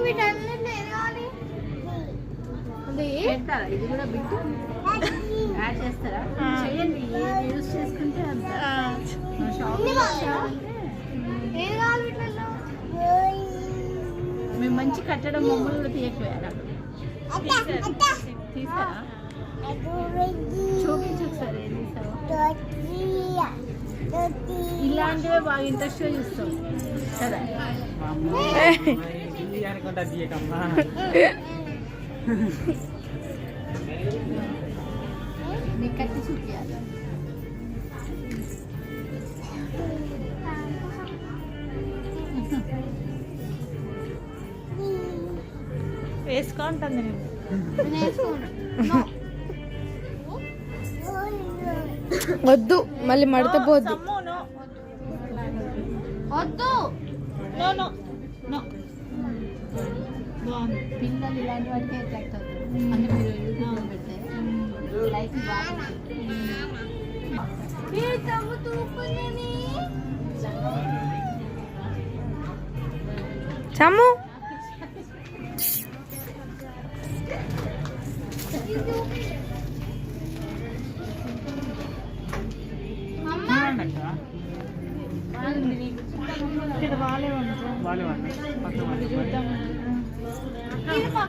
వీటన్నిటిలో ఏది కావాలి? అది? పెడతారా ఇది కూడా బిట్ యాడ్ చేస్తారా? ఆ. చేయండి ఏది యూజ్ చేసుకుంటే అంత? ఏది కావాలి వీటిలో మేము మంచి కట్టడం బొమ్మలు కూడా తీయకపోయారా తీస్తారా? చూపించు ఒకసారి ఏం తీస్తావో ఇలాంటివే బాగా ఇంట్రెస్ట్ చూస్తాం కదా? అనుకుంటా తీయకమ్మా నేను. వద్దు మళ్ళీ మడత పోద్దు no. వద్దు. బాగుంది. పిల్లలు ఇలాంటి వాటికి అట్రాక్ట్ అవుతారు అంటే మీరు యూట్యూబ్లో పెడితే లైక్ బాగా ఏ తమ్ము తూపుందని. చమ్ము అమ్మ ఇక్కడ ఇక్కడ వాళ్ళే వాళ్ళే వాళ్ళు వాళ్ళు. 你うで。